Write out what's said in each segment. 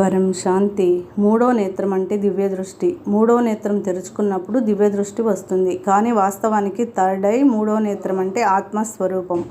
పరం శాంతి. మూడో నేత్రం అంటే దివ్య దృష్టి. మూడో నేత్రం తెరుచుకున్నప్పుడు దివ్య దృష్టి వస్తుంది. కానీ వాస్తవానికి థర్డ్ ఐ మూడో నేత్రం అంటే ఆత్మస్వరూపం.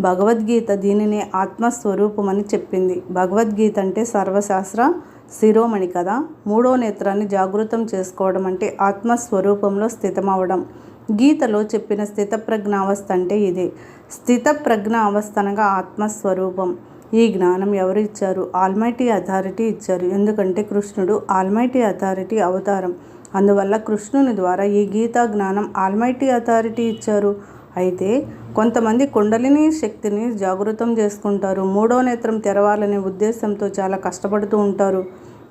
భగవద్గీత దీనినే ఆత్మస్వరూపం అని చెప్పింది. భగవద్గీత అంటే సర్వశాస్త్ర శిరోమణి కదా. మూడో నేత్రాన్ని జాగృతం చేసుకోవడం అంటే ఆత్మస్వరూపంలో స్థితమవడం. గీతలో చెప్పిన స్థితప్రజ్ఞావస్థ అంటే ఇదే. స్థితప్రజ్ఞ అవస్థ అనగా ఆత్మస్వరూపం. ఈ జ్ఞానం ఎవరు ఇచ్చారు ఆల్మైటీ అథారిటీ ఇచ్చారు. ఎందుకంటే కృష్ణుడు ఆల్మైటీ అథారిటీ అవతారం. అందువల్ల కృష్ణుని ద్వారా ఈ గీతా జ్ఞానం ఆల్మైటీ అథారిటీ ఇచ్చారు. అయితే కొంతమంది కుండలిని శక్తిని జాగృతం చేసుకుంటారు. మూడో నేత్రం తెరవాలనే ఉద్దేశంతో చాలా కష్టపడుతూ ఉంటారు.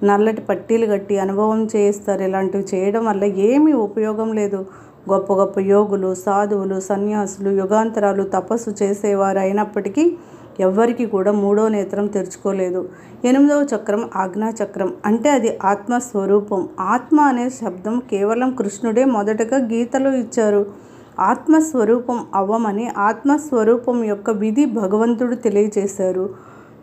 నల్లటి పట్టీలు కట్టి అనుభవం చేయిస్తారు. ఇలాంటివి చేయడం వల్ల ఏమీ ఉపయోగం లేదు. గొప్ప గొప్ప యోగులు సాధువులు సన్యాసులు యుగాంతరాలు తపస్సు చేసేవారు అయినప్పటికీ ఎవ్వరికి కూడా మూడో నేత్రం తెరుచుకోలేదు. ఎనిమిదవ చక్రం ఆజ్ఞా చక్రం అంటే అది ఆత్మస్వరూపం. ఆత్మ అనే శబ్దం కేవలం కృష్ణుడే మొదటగా గీతలో ఇచ్చారు. ఆత్మస్వరూపం అవ్వమని ఆత్మస్వరూపం యొక్క విధి భగవంతుడు తెలియజేశారు.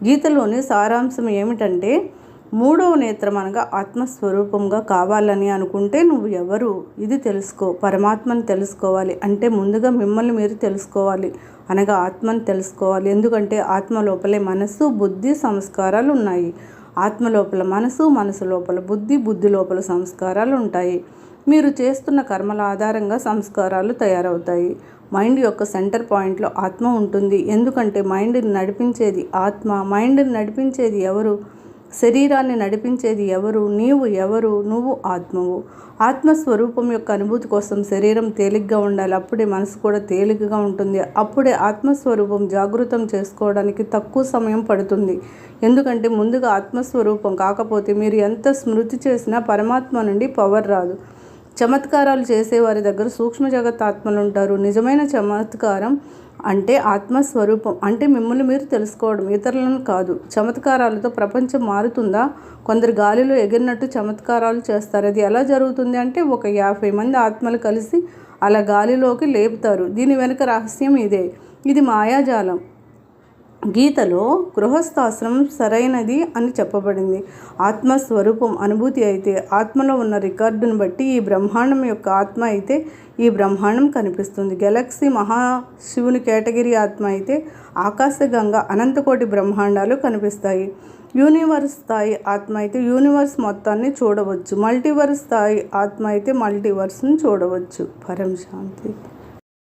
గీతలోని సారాంశం ఏమిటంటే మూడవ నేత్రం అనగా ఆత్మస్వరూపంగా కావాలని అనుకుంటే నువ్వు ఎవరు? ఇది తెలుసుకో. పరమాత్మను తెలుసుకోవాలి. అంటే ముందుగా మిమ్మల్ని మీరు తెలుసుకోవాలి. అనగా ఆత్మను తెలుసుకోవాలి. ఎందుకంటే ఆత్మ లోపలే మనసు బుద్ధి సంస్కారాలు ఉన్నాయి. ఆత్మ లోపల మనసు మనసు లోపల బుద్ధి బుద్ధి లోపల సంస్కారాలు ఉంటాయి. మీరు చేస్తున్న కర్మల ఆధారంగా సంస్కారాలు తయారవుతాయి. మైండ్ యొక్క సెంటర్ పాయింట్లో ఆత్మ ఉంటుంది. ఎందుకంటే మైండ్ని నడిపించేది ఆత్మ. మైండ్ని నడిపించేది ఎవరు? శరీరాన్ని నడిపించేది ఎవరు? నీవు ఎవరు? నువ్వు ఆత్మవు. ఆత్మస్వరూపం యొక్క అనుభూతి కోసం శరీరం తేలిగ్గా ఉండాలి. అప్పుడే మనసు కూడా తేలికగా ఉంటుంది. అప్పుడే ఆత్మస్వరూపం జాగృతం చేసుకోవడానికి తక్కువ సమయం పడుతుంది. ఎందుకంటే ముందుగా ఆత్మస్వరూపం కాకపోతే మీరు ఎంత స్మృతి చేసినా పరమాత్మ నుండి పవర్ రాదు. చమత్కారాలు చేసేవారి దగ్గర సూక్ష్మ జగత్ ఆత్మలు ఉంటారు. నిజమైన చమత్కారం అంటే ఆత్మస్వరూపం. అంటే మిమ్మల్ని మీరు తెలుసుకోవడం. ఇతరులను కాదు. చమత్కారాలతో ప్రపంచం మారుతుందా? కొందరు గాలిలో ఎగిరినట్టు చమత్కారాలు చేస్తారు. అది ఎలా జరుగుతుంది అంటే ఒక యాభై మంది ఆత్మలు కలిసి అలా గాలిలోకి లేపుతారు. దీని వెనుక రహస్యం ఇదే. ఇది మాయాజాలం. గీతలో గృహస్థాశ్రమం సరైనది అని చెప్పబడింది. ఆత్మస్వరూపం అనుభూతి అయితే ఆత్మలో ఉన్న రికార్డును బట్టి ఈ బ్రహ్మాండం యొక్క ఆత్మ అయితే ఈ బ్రహ్మాండం కనిపిస్తుంది. గెలాక్సీ మహాశివుని కేటగిరీ ఆత్మ అయితే ఆకాశగంగా అనంతకోటి బ్రహ్మాండాలు కనిపిస్తాయి. యూనివర్స్ స్థాయి ఆత్మ అయితే యూనివర్స్ మొత్తాన్ని చూడవచ్చు. మల్టీవర్స్ స్థాయి ఆత్మ అయితే మల్టీవర్స్ని చూడవచ్చు. పరం శాంతి.